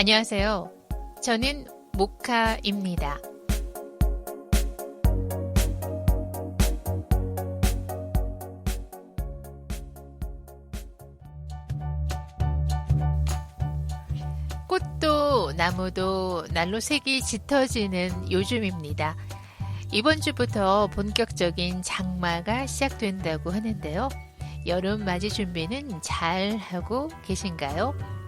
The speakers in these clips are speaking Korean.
안녕하세요. 저는 모카입니다. 꽃도 나무도 날로 색이 짙어지는 요즘입니다. 이번 주부터 본격적인 장마가 시작된다고 하는데요. 여름 맞이 준비는 잘 하고 계신가요?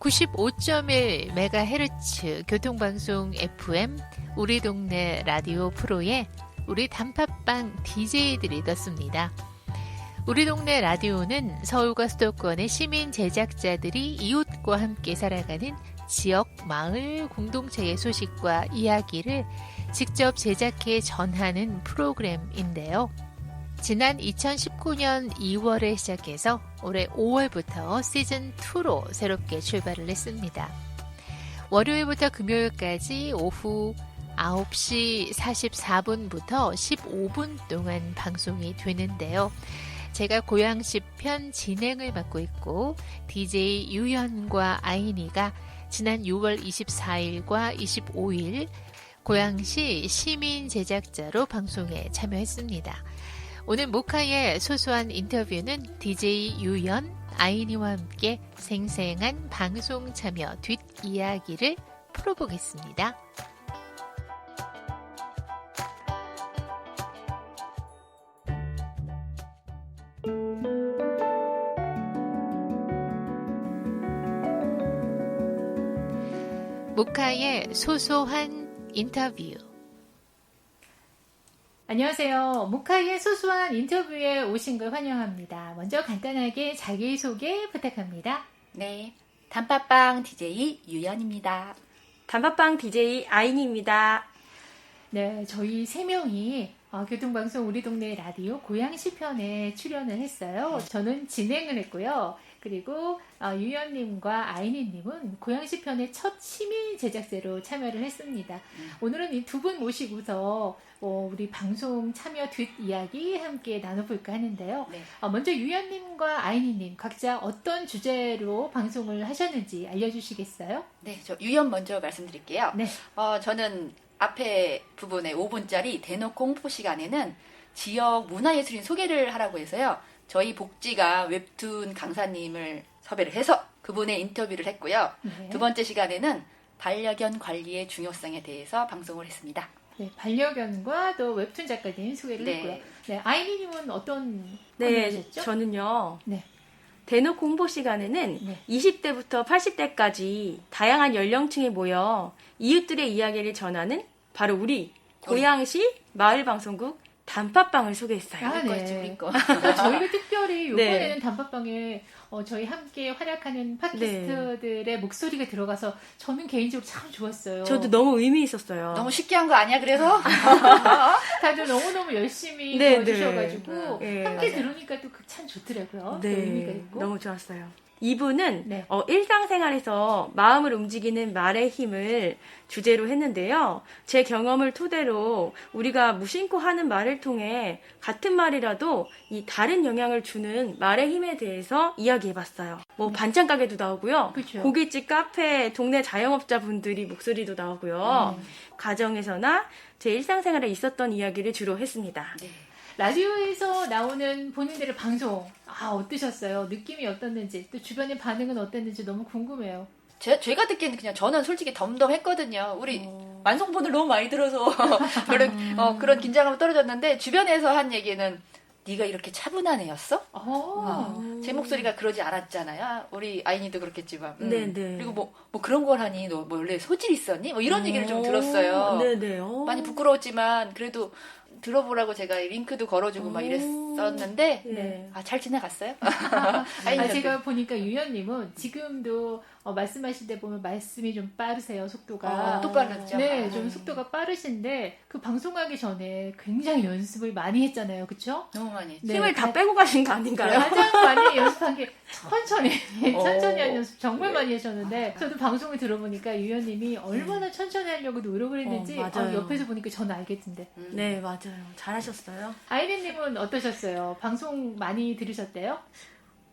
95.1MHz 교통방송 FM 우리 동네 라디오 프로에 우리 단팥빵 DJ들이 떴습니다. 우리 동네 라디오는 서울과 수도권의 시민 제작자들이 이웃과 함께 살아가는 지역 마을 공동체의 소식과 이야기를 직접 제작해 전하는 프로그램인데요. 지난 2019년 2월에 시작해서 올해 5월부터 시즌2로 새롭게 출발을 했습니다. 월요일부터 금요일까지 오후 9시 44분부터 15분 동안 방송이 되는데요. 제가 고양시 편 진행을 맡고 있고 DJ 유연과 아이니가 지난 6월 24일과 25일 고양시 시민 제작자로 방송에 참여했습니다. 오늘 모카의 소소한 인터뷰는 DJ 유연, 아이니와 함께 생생한 방송 참여 뒷이야기를 풀어보겠습니다. 모카의 소소한 인터뷰. 안녕하세요. 모카의 소소한 인터뷰에 오신 걸 환영합니다. 먼저 간단하게 자기소개 부탁합니다. 네, 단팥빵 DJ 유연입니다. 단팥빵 DJ 아인입니다. 네, 저희 세 명이 어, 교통방송 우리 동네 라디오 고양시 편에 출연을 했어요. 저는 진행을 했고요. 그리고 어, 유연님과 아이니님은 고양시 편의 첫 시민 제작자로 참여를 했습니다. 음. 오늘은 이 두 분 모시고서 어, 우리 방송 참여 뒷 이야기 함께 나눠볼까 하는데요. 네. 어, 먼저 유연님과 아이니님 각자 어떤 주제로 방송을 하셨는지 알려주시겠어요? 네, 저 유연 먼저 말씀드릴게요. 네. 어, 저는 앞에 부분에 5분짜리 대놓고 홍보 시간에는 지역 문화예술인 소개를 하라고 해서요. 저희 복지가 웹툰 강사님을 섭외를 해서 그분의 인터뷰를 했고요. 네. 두 번째 시간에는 반려견 관리의 중요성에 대해서 방송을 했습니다. 네, 반려견과 또 웹툰 작가님 소개를 네. 했고요. 네, 아이니님은 어떤 네, 하셨죠? 저는요. 네. 대놓고 홍보 시간에는 네. 20대부터 80대까지 다양한 연령층이 모여 이웃들의 이야기를 전하는 바로 우리 고양시 마을방송국 단팥빵을 소개했어요. 아, 우리 거 네. 있지, 우리 거. 저희가 특별히 이번에는 네. 단팥빵에 어, 저희 함께 활약하는 팟캐스트들의 목소리가 들어가서 저는 개인적으로 참 좋았어요. 저도 너무 의미 있었어요. 너무 쉽게 한 거 아니야, 그래서? 다들 너무너무 열심히 네, 도와주셔가지고 네. 네, 함께 맞아요. 들으니까 또 참 좋더라고요. 네, 또 의미가 있고. 너무 좋았어요. 이분은 네. 어, 일상생활에서 마음을 움직이는 말의 힘을 주제로 했는데요. 제 경험을 토대로 우리가 무심코 하는 말을 통해 같은 말이라도 이 다른 영향을 주는 말의 힘에 대해서 이야기해봤어요. 뭐 반찬 가게도 나오고요. 그쵸. 고깃집, 카페, 동네 자영업자 분들이 목소리도 나오고요. 음. 가정에서나 제 일상생활에 있었던 이야기를 주로 했습니다. 네. 라디오에서 나오는 본인들의 방송 아 어떠셨어요? 느낌이 어떻는지 또 주변의 반응은 어땠는지 너무 궁금해요. 제, 제가 듣기에는 그냥 저는 솔직히 덤덤했거든요. 우리 어. 완성본을 너무 많이 들어서 그런 어, 그런 긴장감이 떨어졌는데 주변에서 한 얘기는 네가 이렇게 차분한 애였어? 어. 어, 제 목소리가 그러지 않았잖아요. 우리 아이니도 그렇겠지만. 음. 네, 네. 그리고 뭐, 뭐 그런 걸 하니 너 뭐 원래 소질 있었니? 뭐 이런 얘기를 좀 들었어요. 네네. 많이 부끄러웠지만 그래도 들어보라고 제가 링크도 걸어주고 막 이랬었는데 네. 아잘 지나갔어요? 아, 아이니한테. 제가 보니까 유연님은 지금도 어, 말씀하실 때 보면 말씀이 좀 빠르세요 속도가. 어, 또 빨랐죠. 네, 아. 좀 속도가 빠르신데 그 방송하기 전에 굉장히 연습을 많이 했잖아요, 그렇죠? 너무 많이 했죠. 네, 힘을 다 가- 빼고 가신 거 아닌가요? 가장 많이 연습한 게 천천히 어. 천천히 하는 연습 정말 많이 하셨는데 저도 방송을 들어보니까 유연님이 얼마나 천천히 하려고 노력을 했는지 어, 맞아요. 어, 옆에서 보니까 저는 알겠던데 음. 네, 맞아요. 잘하셨어요. 아이린님은 어떠셨어요? 방송 많이 들으셨대요?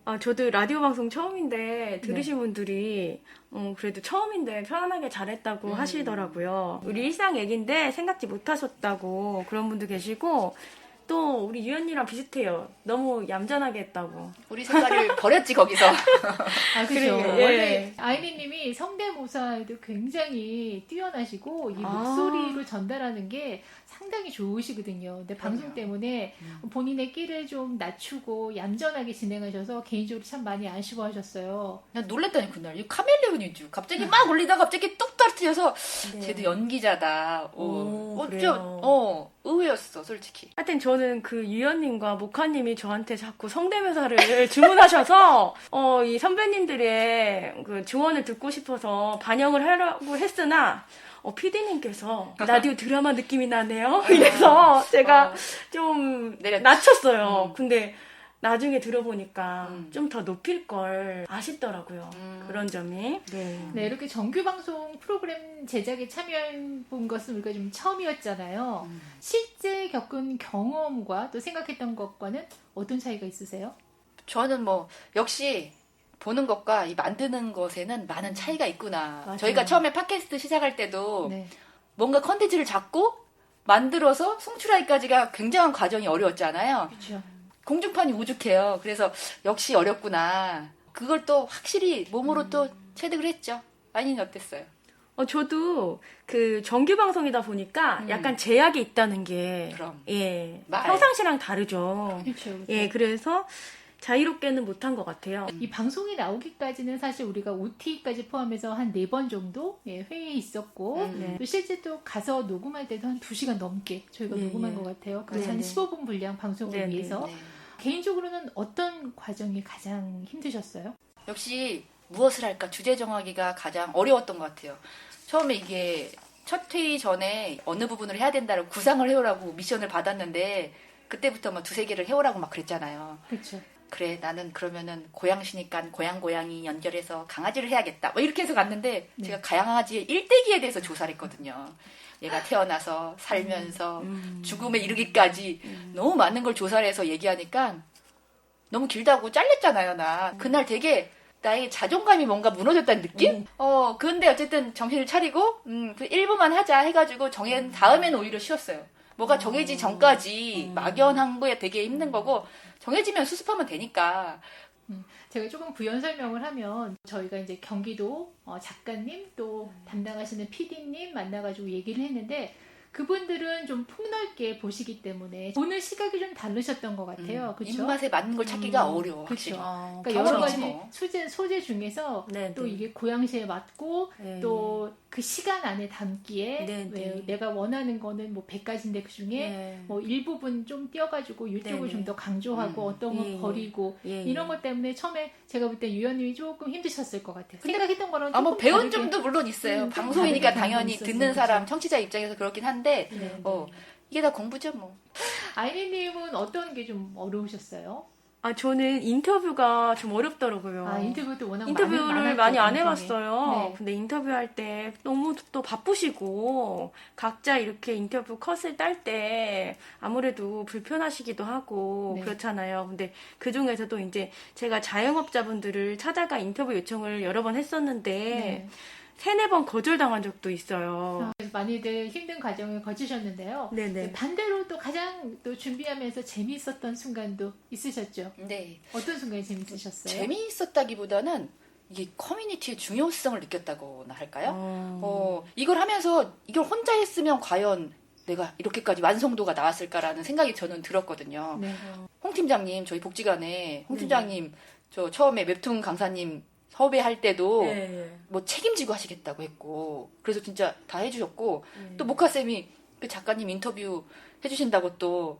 아, 저도 라디오 방송 처음인데 들으신 분들이 어, 그래도 처음인데 편안하게 잘했다고 음. 하시더라고요. 우리 일상 얘기인데 생각지 못하셨다고 그런 분도 계시고 또 우리 유연이랑 비슷해요. 너무 얌전하게 했다고. 우리 색깔을 버렸지 거기서. 아, 그죠. 예. 원래 아이리님이 성대모사에도 굉장히 뛰어나시고 이 아. 목소리로 전달하는 게 상당히 좋으시거든요. 근데 방송 그럼요. 때문에 음. 본인의 끼를 좀 낮추고 얌전하게 진행하셔서 개인적으로 참 많이 아쉬워하셨어요. 난 놀랬다니 그날 이 카멜레온인 줄 갑자기 막 올리다가 갑자기 뚝 떨어뜨려서 쟤도 연기자다. 어, 오, 어, 그래요? 좀, 어 의외였어 솔직히. 하여튼 저는 그 유연님과 모카님이 저한테 자꾸 성대묘사를 주문하셔서 어, 이 선배님들의 그 조언을 듣고 싶어서 반영을 하려고 했으나 어, PD님께서 라디오 드라마 느낌이 나네요. 이래서 제가 어, 좀 내렸지. 낮췄어요. 음. 근데 나중에 들어보니까 음. 좀더 높일 걸 아쉽더라고요. 음. 그런 점이. 네. 네, 이렇게 정규 방송 프로그램 제작에 참여해 본 것은 우리가 좀 처음이었잖아요. 음. 실제 겪은 경험과 또 생각했던 것과는 어떤 차이가 있으세요? 저는 뭐 역시 보는 것과 이 만드는 것에는 많은 차이가 있구나. 맞아요. 저희가 처음에 팟캐스트 시작할 때도 네. 뭔가 컨텐츠를 잡고 만들어서 송출하기까지가 굉장한 과정이 어려웠잖아요. 그렇죠. 공중판이 우죽해요. 그래서 역시 어렵구나. 그걸 또 확실히 몸으로 또 체득을 했죠. 아니는 어땠어요? 어, 저도 그 정규 방송이다 보니까 음. 약간 제약이 있다는 게 그럼. 예, 말. 평상시랑 다르죠. 그렇죠. 그렇죠. 예, 그래서 자유롭게는 못한 것 같아요. 이 방송이 나오기까지는 사실 우리가 OT까지 포함해서 한 네 번 정도 예, 회의 있었고 음. 네. 또 실제 또 가서 녹음할 때도 한 2시간 넘게 저희가 예, 녹음한 예. 것 같아요. 그래서 네, 한 네. 15분 분량 방송을 네, 네. 위해서 네. 개인적으로는 어떤 과정이 가장 힘드셨어요? 역시 무엇을 할까 주제 정하기가 가장 어려웠던 것 같아요. 처음에 이게 첫 회의 전에 어느 부분을 해야 된다고 구상을 해오라고 미션을 받았는데 그때부터 막 두세 개를 해오라고 막 그랬잖아요. 그렇죠. 그래 나는 그러면은 고양시니까 고양 고양이 연결해서 강아지를 해야겠다. 뭐 이렇게 해서 갔는데 네. 제가 강아지의 일대기에 대해서 조사를 했거든요. 얘가 태어나서 살면서 음. 죽음에 이르기까지 너무 많은 걸 조사를 해서 얘기하니까 너무 길다고 잘렸잖아요, 나. 그날 되게 나의 자존감이 뭔가 무너졌다는 느낌? 어, 근데 어쨌든 정신을 차리고, 음, 그 1부만 하자 해가지고 정한 다음에는 오히려 쉬웠어요. 뭐가 정해지기 전까지 막연한 거에 되게 힘든 거고, 정해지면 수습하면 되니까. 제가 조금 부연 설명을 하면 저희가 이제 경기도 어, 작가님 또 담당하시는 PD님 만나가지고 얘기를 했는데 그분들은 좀 폭넓게 보시기 때문에 보는 시각이 좀 다르셨던 것 같아요. 음, 그렇죠? 입맛에 맞는 걸 찾기가 음, 어려워. 확실히. 아, 그러니까 여러 가지 뭐. 소재, 소재 중에서 네, 또 네. 이게 고양시에 맞고 네. 또그 시간 안에 담기에 네, 왜 네. 내가 원하는 거는 뭐 100가지인데 그 중에 네. 뭐 일부분 좀 띄어가지고 이쪽을 네, 좀 네. 더 강조하고 음. 어떤 거 예, 예. 버리고 예, 예. 이런 것 때문에 처음에 제가 볼 때 유연님이 조금 힘드셨을 것 같아요. 생각했던 거랑 아, 뭐 조금 배운 다르게- 점도 물론 있어요. 음, 좀 방송이니까 당연히. 듣는 사람, 청취자 입장에서 그렇긴 한데, 네, 네. 어, 이게 다 공부죠, 뭐. 아이리님은 어떤 게 좀 어려우셨어요? 아, 저는 인터뷰가 좀 어렵더라고요. 아 인터뷰도 워낙 인터뷰를 많았죠, 많이 안. 해봤어요. 네. 근데 인터뷰할 때 너무 또 바쁘시고 각자 이렇게 인터뷰 컷을 딸 때 아무래도 불편하시기도 하고 네. 그렇잖아요. 근데 그 중에서도 이제 제가 자영업자분들을 찾아가 인터뷰 요청을 여러 번 했었는데 네. 세네 번 거절당한 적도 있어요. 아, 많이들 힘든 과정을 거치셨는데요. 네네. 반대로 또 가장 또 준비하면서 재미있었던 순간도 있으셨죠? 네. 어떤 순간이 재밌으셨어요? 재미있었다기보다는 이게 커뮤니티의 중요성을 느꼈다고나 할까요? 어, 어, 이걸 하면서 이걸 혼자 했으면 과연 내가 이렇게까지 완성도가 나왔을까라는 생각이 저는 들었거든요. 네. 홍 팀장님, 저희 복지관에 홍 팀장님, 저 처음에 웹툰 강사님 섭외할 때도 네. 뭐 책임지고 하시겠다고 했고, 그래서 진짜 다 해주셨고, 네. 또 모카쌤이 그 작가님 인터뷰 해주신다고 또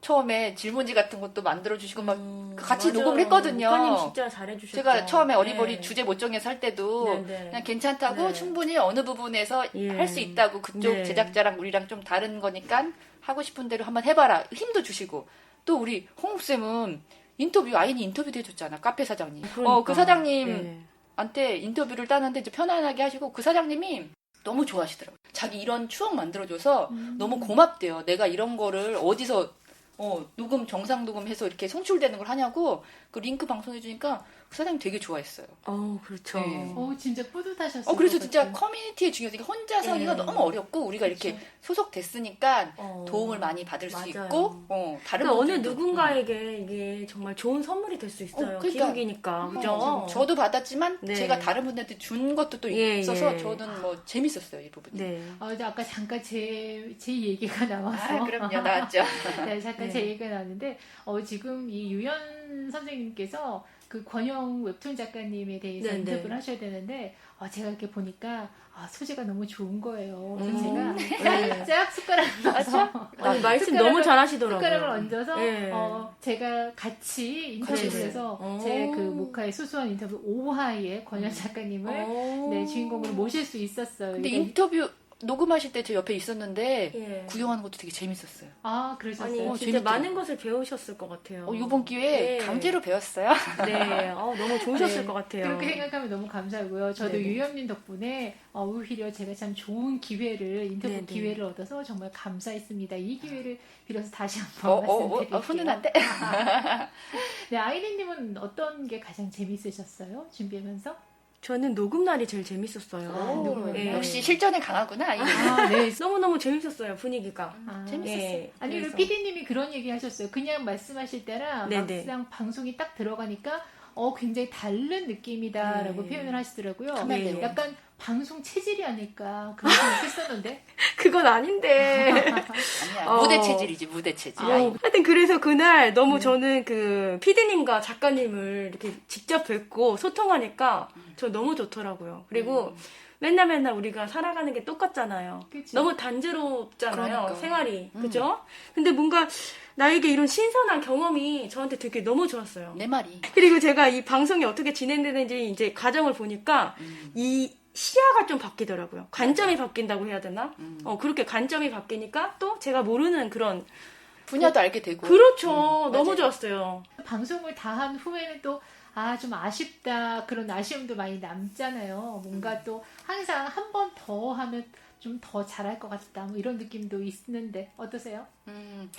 처음에 질문지 같은 것도 만들어 주시고 막 음, 같이 맞아요. 녹음을 했거든요. 목사님 진짜 잘해주셨죠. 제가 처음에 어리버리 네. 주제 못 정해서 할 때도 네, 네. 그냥 괜찮다고 네. 충분히 어느 부분에서 예. 할수 있다고 그쪽 네. 제작자랑 우리랑 좀 다른 거니까 하고 싶은 대로 한번 해봐라 힘도 주시고 또 우리 홍옥쌤은 인터뷰 아인이 인터뷰도 해줬잖아 카페 사장님 그러니까. 어그 사장님한테 네. 인터뷰를 따는데 이제 편안하게 하시고 그 사장님이 너무 좋아하시더라고요 자기 이런 추억 만들어줘서 음. 너무 고맙대요 내가 이런 거를 어디서 어, 녹음 정상 녹음해서 이렇게 송출되는 걸 하냐고 그 링크 방송해 주니까 그 사장님 되게 좋아했어요. 어, 그렇죠. 네. 어, 진짜 뿌듯하셨어요. 어 그래서 진짜 커뮤니티의 중요성이 혼자서 네. 하기가 너무 어렵고 우리가 이렇게 그렇죠. 소속됐으니까 어. 도움을 많이 받을 수 맞아요. 있고 어, 다른 그러니까 어느. 누군가에게 이게 정말 좋은 선물이 될 수 있어요. 어, 그러니까. 기록이니까. 음. 그죠? 어, 저도 받았지만 네. 제가 다른 분들한테 준 것도 또 예, 있어서 예. 저는 뭐 재밌었어요 이 부분이. 네. 어, 근데 아까 잠깐 제, 제 얘기가 나와서. 아 그럼요 나왔죠. 네, 잠깐 네. 제 얘기가 나왔는데, 어, 지금 이 유연 선생님께서 그 권영 웹툰 작가님에 대해서 네, 인터뷰를 네. 하셔야 되는데, 어, 제가 이렇게 보니까, 아, 소재가 너무 좋은 거예요. 그래서 음. 제가 네. 살짝 숟가락을 넣어서. 아니, 말씀 숟가락을- 너무 잘하시더라고요. 숟가락을 얹어서 네. 어, 제가 같이 인터뷰를 해서 했어요. 제 오. 그 모카의 소소한 인터뷰 5화에 권현 작가님을 어. 네, 주인공으로 모실 수 있었어요. 근데 이게- 인터뷰 녹음하실 때 제 옆에 있었는데 예. 구경하는 것도 되게 재밌었어요. 아, 그러셨어요? 아니, 어, 진짜 재밌죠? 많은 것을 배우셨을 것 같아요. 어, 이번 기회에 네. 강제로 배웠어요. 네. 어, 너무 좋으셨을 네. 것 같아요. 그렇게 생각하면 너무 감사하고요. 저도 네네. 유현민 덕분에 어, 오히려 제가 참 좋은 기회를 인터뷰 네네. 기회를 얻어서 정말 감사했습니다. 이 기회를 빌어서 다시 어, 한번 어, 어, 말씀드릴게요. 어, 훈훈한데? 네, 아이린님은 어떤 게 가장 재밌으셨어요? 준비하면서? 저는 녹음 날이 제일 재밌었어요. 오? 예. 역시 실전에 강하구나. 이 아, 네. 너무너무 재밌었어요, 분위기가. 아, 재밌었어요. 예. 아니, 그 그래서. PD님이 그런 얘기 하셨어요. 그냥 말씀하실 때랑 네네. 막상 방송이 딱 들어가니까 어, 굉장히 다른 느낌이다라고 네. 표현을 하시더라고요. 카메라대로. 네. 약간 방송 체질이 아닐까 그런 생각 했었는데. 그건 아닌데. 아니야. 어. 무대 체질이지, 무대 체질. 아, 어, 하여튼 그래서 그날 너무 네. 저는 그 피디님과 작가님을 이렇게 직접 뵙고 소통하니까 저 너무 좋더라고요. 그리고 음. 맨날 맨날 우리가 살아가는 게 똑같잖아요. 그치? 너무 단조롭잖아요. 그러니까. 생활이. 음. 그죠? 근데 뭔가 나에게 이런 신선한 경험이 저한테 되게 너무 좋았어요. 내 말이. 그리고 제가 이 방송이 어떻게 진행되는지 이제 과정을 보니까 음. 이 시야가 좀 바뀌더라고요. 관점이 바뀐다고 해야 되나? 음. 어, 그렇게 관점이 바뀌니까 또 제가 모르는 그런 분야도 알게 되고. 그렇죠. 음, 너무. 좋았어요. 방송을 다 한 후에는 또, 아, 좀 아쉽다. 그런 아쉬움도 많이 남잖아요. 뭔가 또 항상 한 번 더 하면 좀 더 잘할 것 같다. 뭐 이런 느낌도 있는데, 어떠세요? 음,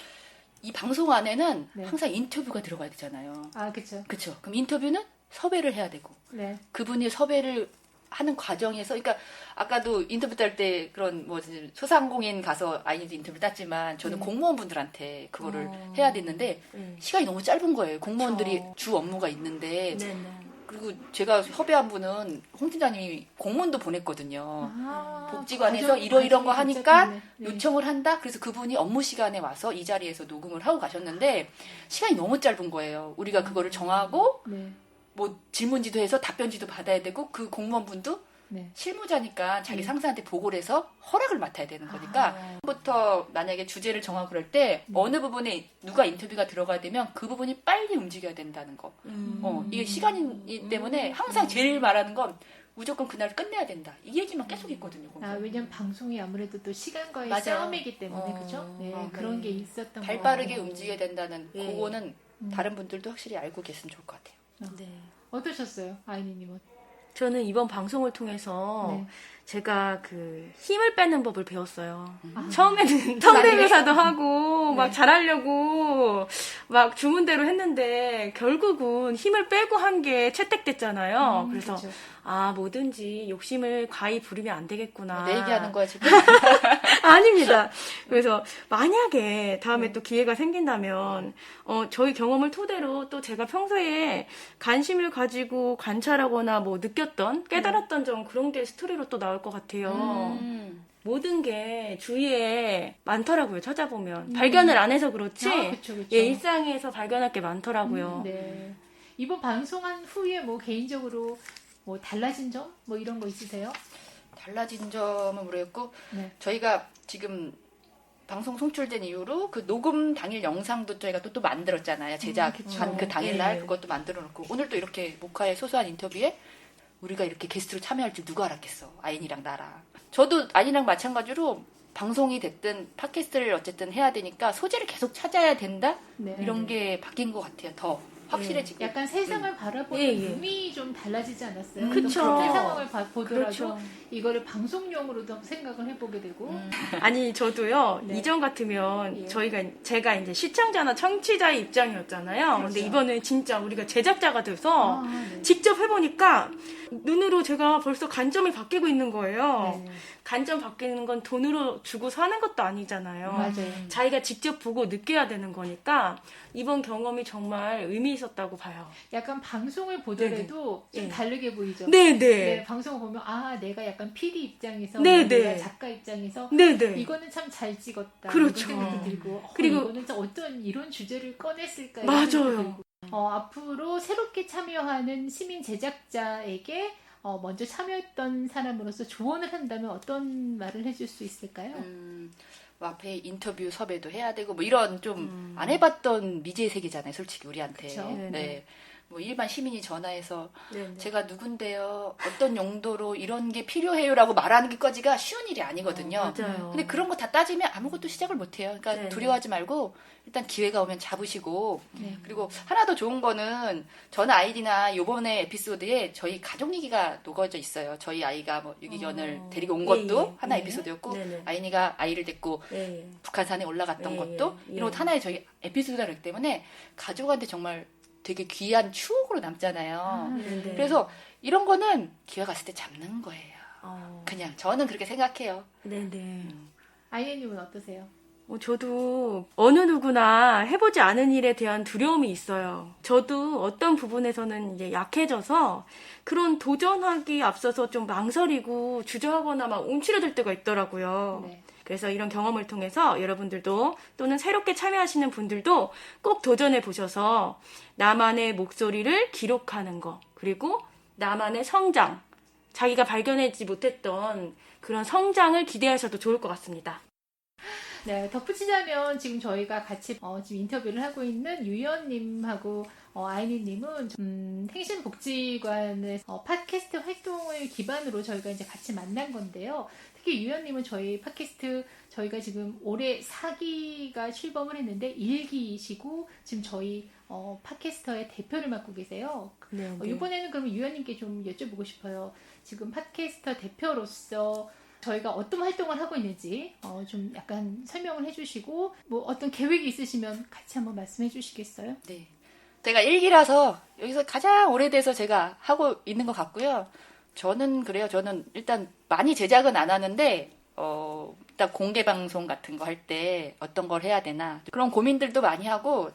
이 방송 안에는 네. 항상 인터뷰가 들어가야 되잖아요. 아, 그쵸. 그렇죠. 그럼 인터뷰는 섭외를 해야 되고 네. 그분이 섭외를 하는 과정에서 그러니까 아까도 인터뷰 딸 때 그런 뭐 소상공인 가서 아이들 인터뷰 땄지만 저는 네. 공무원분들한테 그거를 어. 해야 됐는데 네. 시간이 너무 짧은 거예요. 공무원들이 그쵸. 주 업무가 있는데 네네. 그리고 제가 섭외한 분은 홍 팀장님이 공문도 보냈거든요. 아, 복지관에서 이러이러한 거 하니까. 네. 요청을 한다. 그래서 그분이 업무 시간에 와서 이 자리에서 녹음을 하고 가셨는데 시간이 너무 짧은 거예요. 우리가 그거를 정하고 네. 뭐 질문지도 해서 답변지도 받아야 되고 그 공무원분도 네. 실무자니까 자기 네. 상사한테 보고를 해서 허락을 맡아야 되는 거니까 아. 부터 만약에 주제를 정하고 그럴 때 네. 어느 부분에 누가 인터뷰가 들어가야 되면 그 부분이 빨리 움직여야 된다는 거. 음. 어, 이게 시간이기 때문에 항상 제일 말하는 건 무조건 그날 끝내야 된다. 이 얘기만 계속 있거든요. 아, 거기서. 왜냐면 방송이 아무래도 또 시간과의 맞아요. 싸움이기 때문에, 어, 그죠? 네, 어, 그런 네. 게 있었던 발거 빠르게. 움직여야 된다는 예. 그거는 음. 다른 분들도 확실히 알고 계시면 좋을 것 같아요. 네. 어떠셨어요, 아이니님은? 저는 이번 방송을 통해서 네. 제가 그 힘을 빼는 법을 배웠어요. 아. 처음에는 성대묘사도 하고 네. 막 잘하려고 막 주문대로 했는데 결국은 힘을 빼고 한 게 채택됐잖아요. 음, 그래서 그쵸. 아 뭐든지 욕심을 가히 부리면 안 되겠구나. 내 얘기하는 거야 지금. 아닙니다. 그래서 만약에 다음에 네. 또 기회가 생긴다면 어 저희 경험을 토대로 또 제가 평소에 관심을 가지고 관찰하거나 뭐 느꼈던 깨달았던 점 그런 게 스토리로 또 나올 것 같아요. 음. 모든 게 주위에 많더라고요. 찾아보면 음. 발견을 안 해서 그렇지. 아, 그쵸, 그쵸. 예 일상에서 발견할 게 많더라고요. 음, 네. 이번 방송한 후에 뭐 개인적으로 뭐 달라진 점? 뭐 이런 거 있으세요? 달라진 점은 모르겠고 네. 저희가 지금 방송 송출된 이후로 그 녹음 당일 영상도 저희가 또, 또 만들었잖아요. 제작한 그쵸. 그 당일날 예. 그것도 만들어 놓고 오늘도 이렇게 모카의 소소한 인터뷰에 우리가 이렇게 게스트로 참여할 줄 누가 알았겠어. 아인이랑 나랑. 저도 아인이랑 마찬가지로 방송이 됐든 팟캐스트를 어쨌든 해야 되니까 소재를 계속 찾아야 된다? 네. 이런 게 바뀐 것 같아요. 더 확실해지고 약간 세상을 바라보는 예, 예. 눈이 좀 달라지지 않았어요? 음, 또 그쵸. 그런 상황을 봐- 보더라도 그렇죠. 이거를 방송용으로도 생각을 해보게 되고 음. 아니 저도요 네. 이전 같으면 예. 저희가 제가 이제 시청자나 청취자의 입장이었잖아요. 근데 그렇죠. 이번엔 진짜 우리가 제작자가 돼서 아, 네. 직접 해보니까 눈으로 제가 벌써 관점이 바뀌고 있는 거예요. 네. 관점 바뀌는 건 돈으로 주고 사는 것도 아니잖아요. 맞아요. 자기가 직접 보고 느껴야 되는 거니까 이번 경험이 정말 의미 있었다고 봐요. 약간 방송을 보더라도 좀 예. 다르게 보이죠. 네, 네, 네. 방송을 보면 아 내가 약간 PD 입장에서 네, 내가 네. 작가 입장에서 네, 네. 이거는 참 잘 찍었다. 그렇죠. 이런 생각도 들고 어, 그리고- 이거는 참 어떤 이런 주제를 꺼냈을까 이런 맞아요. 어, 앞으로 새롭게 참여하는 시민 제작자에게 어, 먼저 참여했던 사람으로서 조언을 한다면 어떤 말을 해줄 수 있을까요? 음, 뭐 앞에 인터뷰 섭외도 해야 되고 뭐 이런 좀 음. 안 해봤던 미지의 세계잖아요, 솔직히 우리한테. 그쵸. 네 네. 네. 뭐 일반 시민이 전화해서 네, 네. 제가 누군데요, 어떤 용도로 이런 게 필요해요라고 말하는 것까지가 쉬운 일이 아니거든요. 어. 근데 그런 거 다 따지면 아무것도 시작을 못 해요. 그러니까 네. 두려워하지 말고 일단 기회가 오면 잡으시고 네. 그리고 하나 더 좋은 거는 저는 아이디나 요번에 에피소드에 저희 가족 얘기가 녹아져 있어요. 저희 아이가 뭐 유기견을 어. 데리고 온 예, 것도 예. 하나 네. 에피소드였고 네네. 아이니가 아이를 데리고 네. 북한산에 올라갔던 예, 것도 예. 이런 것 하나의 저희 에피소드가 기 때문에 가족한테 정말 되게 귀한 추억으로 남잖아요. 아. 그래서 이런 거는 기회가 있을 때 잡는 거예요. 어, 그냥 저는 그렇게 생각해요. 네, 네. 아이애님은 어떠세요? 어, 저도 어느 누구나 해보지 않은 일에 대한 두려움이 있어요. 저도 어떤 부분에서는 이제 약해져서 그런 도전하기 앞서서 좀 망설이고 주저하거나 막 움츠러들 때가 있더라고요. 네. 그래서 이런 경험을 통해서 여러분들도 또는 새롭게 참여하시는 분들도 꼭 도전해 보셔서 나만의 목소리를 기록하는 거 그리고 나만의 성장 자기가 발견하지 못했던 그런 성장을 기대하셔도 좋을 것 같습니다. 네, 덧붙이자면 지금 저희가 같이 어, 지금 인터뷰를 하고 있는 유연님하고 어, 아이니님은 음, 행신복지관의 어, 팟캐스트 활동을 기반으로 저희가 이제 같이 만난 건데요. 특히 유연님은 저희 팟캐스트 저희가 지금 올해 4기가 출범을 했는데 1기이시고 지금 저희 어, 팟캐스터의 대표를 맡고 계세요. 네, 어, 이번에는 그럼 유연님께 좀 여쭤보고 싶어요. 지금 팟캐스터 대표로서 저희가 어떤 활동을 하고 있는지 어, 좀 약간 설명을 해주시고 뭐 어떤 계획이 있으시면 같이 한번 말씀해 주시겠어요? 네. 제가 일기라서 여기서 가장 오래돼서 제가 하고 있는 것 같고요. 저는 그래요. 저는 일단 많이 제작은 안 하는데 어, 일단 공개 방송 같은 거 할 때 어떤 걸 해야 되나 그런 고민들도 많이 하고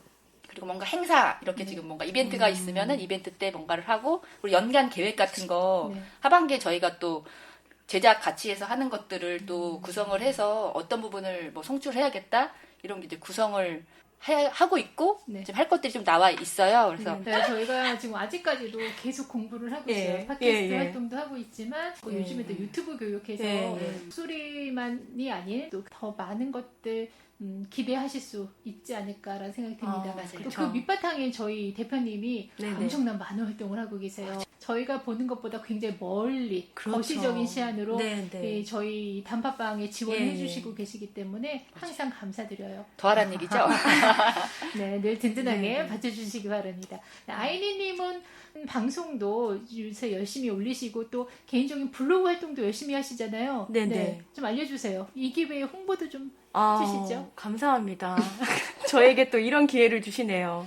그리고 뭔가 행사 이렇게 네. 지금 뭔가 이벤트가 있으면은 이벤트 때 뭔가를 하고 그리고 연간 계획 같은 거 네. 하반기에 저희가 또 제작 같이 해서 하는 것들을 또 구성을 해서 어떤 부분을 뭐 송출해야겠다 이런 게 이제 구성을 해- 하 고 있고 네. 지금 할 것들이 좀 나와 있어요. 그래서 네, 저희가 지금 아직까지도 계속 공부를 하고 있어요. 예, 팟캐스트 예, 예. 활동도 하고 있지만 뭐 예. 요즘에 또 유튜브 교육해서 예, 예. 목소리만이 아닌 또 더 많은 것들 음, 기대하실 수 있지 않을까라는 생각이 듭니다. 아, 맞아요. 또그 그쵸. 밑바탕에 저희 대표님이 네네. 엄청난 많은 활동을 하고 계세요. 저희가 보는 것보다 굉장히 멀리 그렇죠. 거시적인 시안으로 네, 네. 예, 저희 단팥방에 지원을 예, 해주시고 계시기 때문에 항상 감사드려요. 더하란 얘기죠. 네, 늘 든든하게 네. 받쳐주시기 바랍니다. 네, 아이니님은 방송도 요새 열심히 올리시고 또 개인적인 블로그 활동도 열심히 하시잖아요. 네네. 좀 알려주세요. 이 기회에 홍보도 좀 아, 주시죠. 감사합니다. 저에게 또 이런 기회를 주시네요.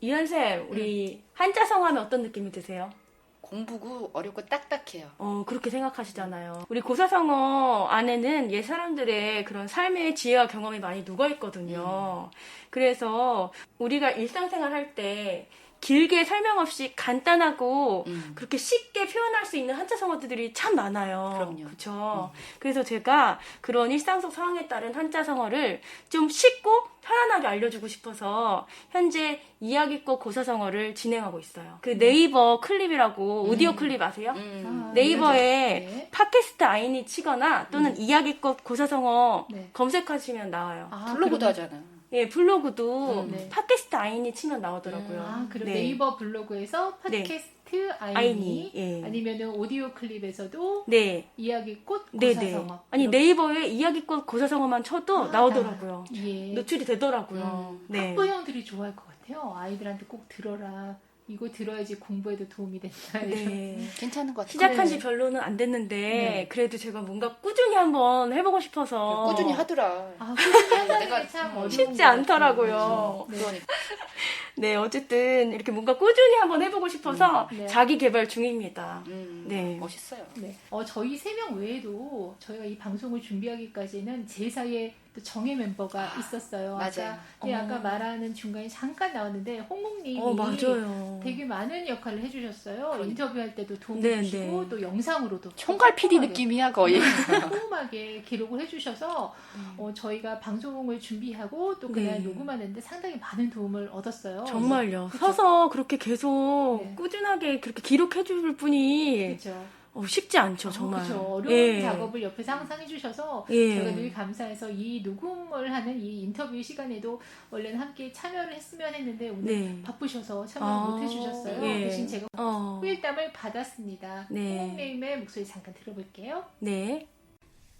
이현쌤, 우리 한자성 하면 어떤 느낌이 드세요? 공부고 어렵고 딱딱해요. 어, 그렇게 생각하시잖아요. 우리 고사성어 안에는 옛 사람들의 그런 삶의 지혜와 경험이 많이 녹아있거든요. 그래서 우리가 일상생활 할때 길게 설명 없이 간단하고 음. 그렇게 쉽게 표현할 수 있는 한자 성어들이 참 많아요. 그럼요. 그렇죠. 그래서 제가 그런 일상 속 상황에 따른 한자 성어를 좀 쉽고 편안하게 알려주고 싶어서 현재 이야기꽃 고사성어를 진행하고 있어요. 그 네이버 클립이라고 오디오 클립 아세요? 음. 아, 네이버에 네. 팟캐스트 아이니 치거나 또는 이야기꽃 고사성어 네. 검색하시면 나와요. 아, 블로그도 그럼- 하잖아. 예, 블로그도 음, 네. 팟캐스트 아이니 치면 나오더라고요. 아, 그럼 네. 네. 이버 블로그에서 팟캐스트 아이니, 아이니, 예. 아니면은 오디오 클립에서도 네. 이야기꽃 네네. 고사성어 아니 네이버에 이야기꽃 고사성어만 쳐도 아, 나오더라고요. 예. 노출이 되더라고요. 음. 네. 학부형들이 좋아할 것. 같아요. 아이들한테 꼭 들어라. 이거 들어야지 공부에도 도움이 된다. 네. 괜찮은 것 같아요. 시작한 지 네. 별로는 안 됐는데 네. 그래도 제가 뭔가 꾸준히 한번 해보고 싶어서 꾸준히 하더라. 아, 꾸준히 한다는 내가 게참 음, 어려운 쉽지. 않더라고요. 네. 그러니까. 네 어쨌든 이렇게 뭔가 꾸준히 한번 해보고 싶어서 음, 네. 자기 개발 중입니다. 음, 네. 멋있어요. 네. 어, 저희 세 명 외에도 저희가 이 방송을 준비하기까지는 제 사이에 또 정예 멤버가 있었어요. 맞아요. 아까, 네, 어. 아까 말하는 중간에 잠깐 나왔는데 홍목님이 어. 되게 많은 역할을 해주셨어요. 그러니까. 인터뷰할 때도 도움 네, 주시고 네. 또 영상으로도 총괄 PD 느낌이야 거의. 꼼꼼하게 기록을 해주셔서 어, 저희가 방송을 준비하고 또 그날 네. 녹음하는데 상당히 많은 도움을 얻었어요. 정말요. 그쵸? 서서 그렇게 계속 네. 꾸준하게 그렇게 기록해 줄 분이 그렇죠. 어, 쉽지 않죠, 정말. 그렇죠. 어려운 예. 작업을 옆에서 항상 해주셔서 예. 저희가 늘 감사해서 이 녹음을 하는 이 인터뷰 시간에도 원래는 함께 참여를 했으면 했는데 오늘 네. 바쁘셔서 참여를 아, 못 해주셨어요. 예. 대신 제가 어, 후일담을 받았습니다. 네. 홍옥님의 목소리 잠깐 들어볼게요. 네.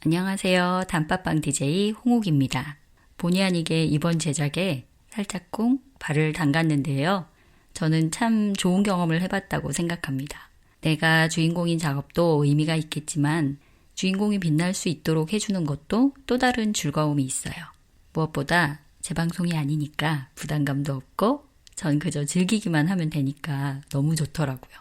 안녕하세요. 단팥빵 DJ 홍옥입니다. 본의 아니게 이번 제작에 살짝쿵 발을 담갔는데요. 저는 참 좋은 경험을 해봤다고 생각합니다. 내가 주인공인 작업도 의미가 있겠지만 주인공이 빛날 수 있도록 해주는 것도 또 다른 즐거움이 있어요. 무엇보다 제 방송이 아니니까 부담감도 없고 전 그저 즐기기만 하면 되니까 너무 좋더라고요.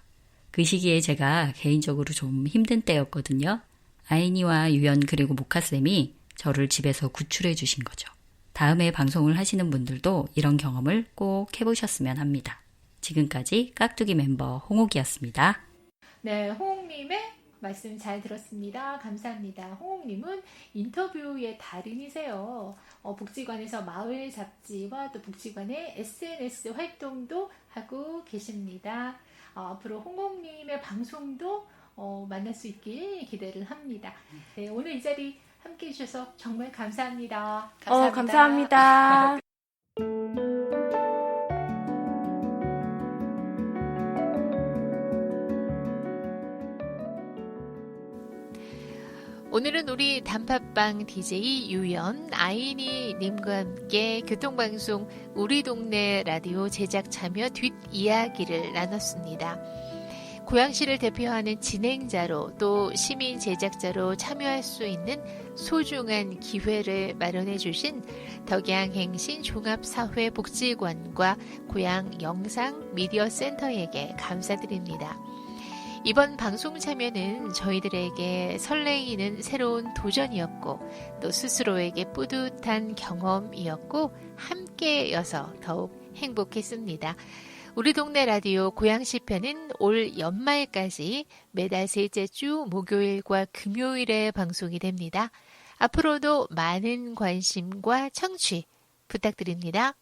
그 시기에 제가 개인적으로 좀 힘든 때였거든요. 아이니와 유연 그리고 모카쌤이 저를 집에서 구출해 주신 거죠. 다음에 방송을 하시는 분들도 이런 경험을 꼭 해보셨으면 합니다. 지금까지 깍두기 멤버 홍옥이었습니다. 네, 홍옥님의 말씀 잘 들었습니다. 감사합니다. 홍옥님은 인터뷰의 달인이세요. 어, 복지관에서 마을 잡지와 또 복지관의 SNS 활동도 하고 계십니다. 어, 앞으로 홍옥님의 방송도 어, 만날 수 있길 기대를 합니다. 네, 오늘 이 자리 함께 해주셔서 정말 감사합니다. 어, 감사합니다. 오늘은 우리 단팥빵 DJ 유연 아이니 님과 함께 교통방송 우리 동네 라디오 제작 참여 뒷이야기를 나눴습니다. 고양시를 대표하는 진행자로 또 시민 제작자로 참여할 수 있는 소중한 기회를 마련해 주신 덕양행신 종합사회복지관과 고양 영상 미디어 센터에게 감사드립니다. 이번 방송 참여는 저희들에게 설레이는 새로운 도전이었고 또 스스로에게 뿌듯한 경험이었고 함께여서 더욱 행복했습니다. 우리 동네 라디오 고양시 편은 올 연말까지 매달 셋째 주 목요일과 금요일에 방송이 됩니다. 앞으로도 많은 관심과 청취 부탁드립니다.